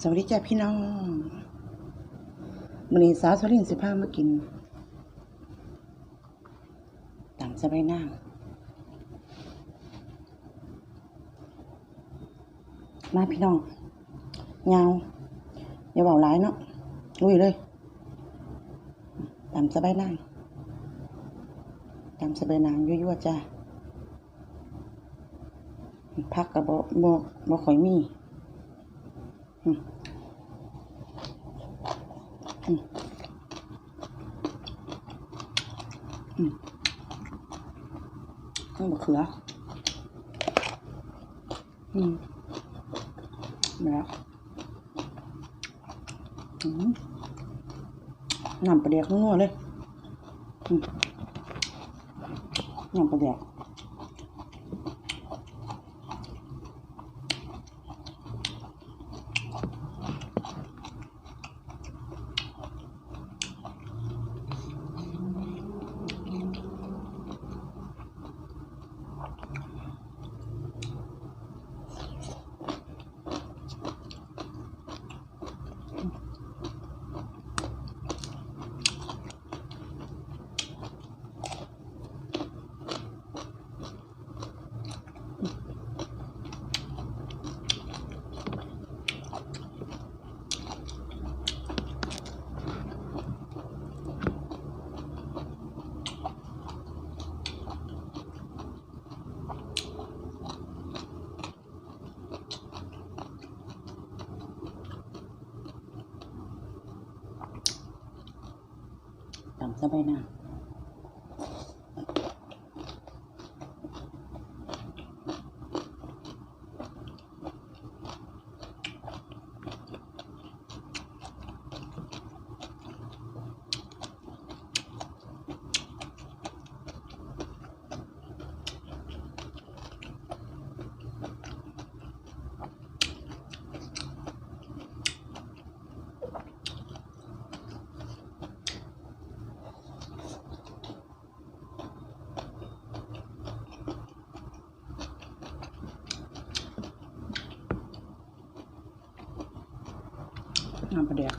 สวัสดีจ้าพี่น้องมื้อนี้สาวสลินสิพามากินตามสบายหน้ามาพี่น้องยาอย่าเบาหลายเนาะลุยเลยตามสบายหน้าตามสบายนางยั่วๆจ้าพักกับบ่บ่บ่ค่อยมี ข้างบะเขือ อืมมาแล้วอืมน้ำปลาแดกนัวๆเลยอืมน้ำปลาแดก ต น้ำปลาแดก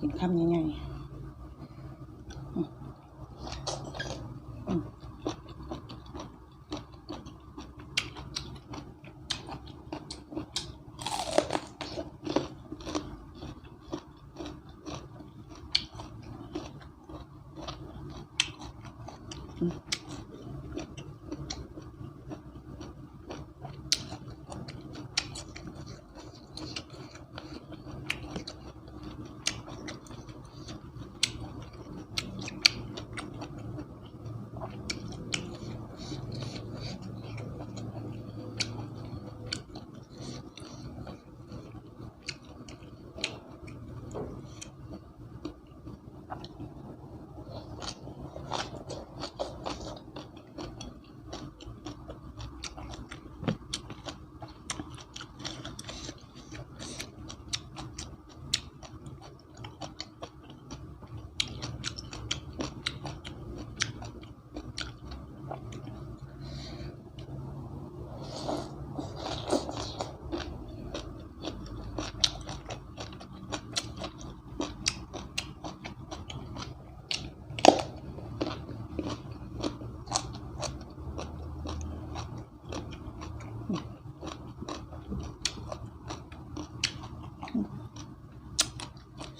กินคำใหญ่ๆ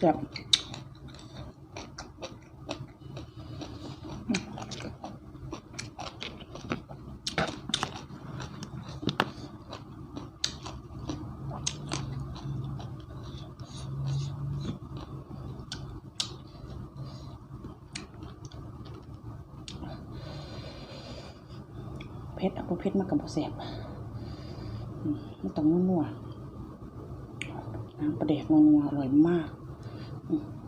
แซ่บเผ็ดเอาบ่เผ็ดมากับบ่แซ่บอืมมันต้องนัวน้ำปลาแดกนัวอร่อยมาก อ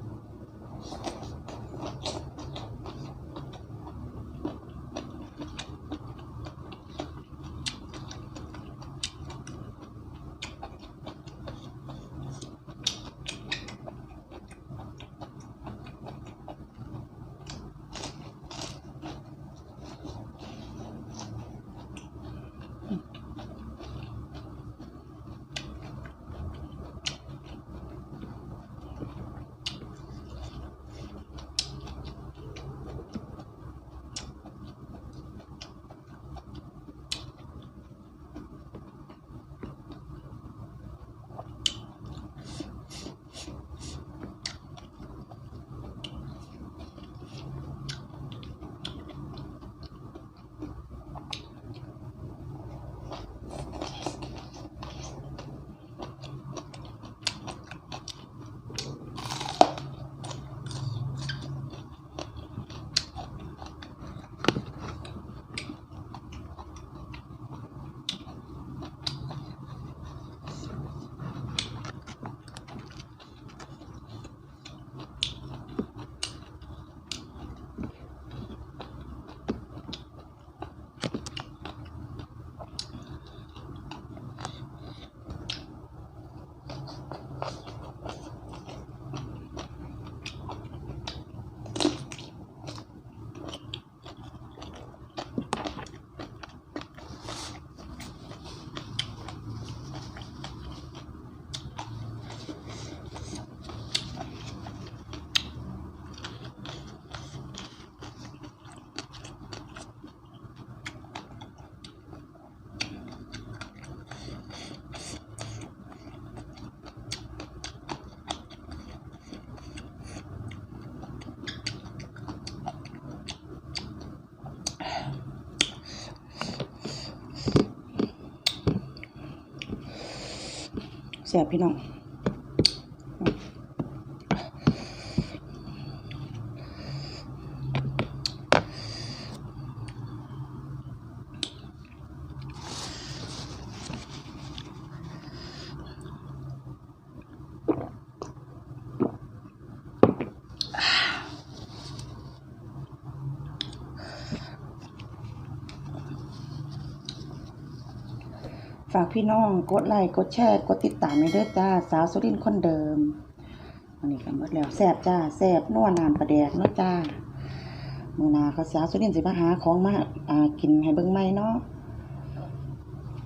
แซ่บพี่น้อง ฝากพี่น้องกดไลค์กดแชร์กดติดตามไม่เด้อจ้า สาวสุรินคนเดิมวันนี้กันหมดแล้วแซบจ้าแซบนัวนานประแดกเนาะจ้ามือนาเขาสาวสุรินสิมาหาของมาอ่ากินให้เบิ้งไม่เนาะ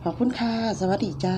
ขอบคุณค่ะ สวัสดีจ้า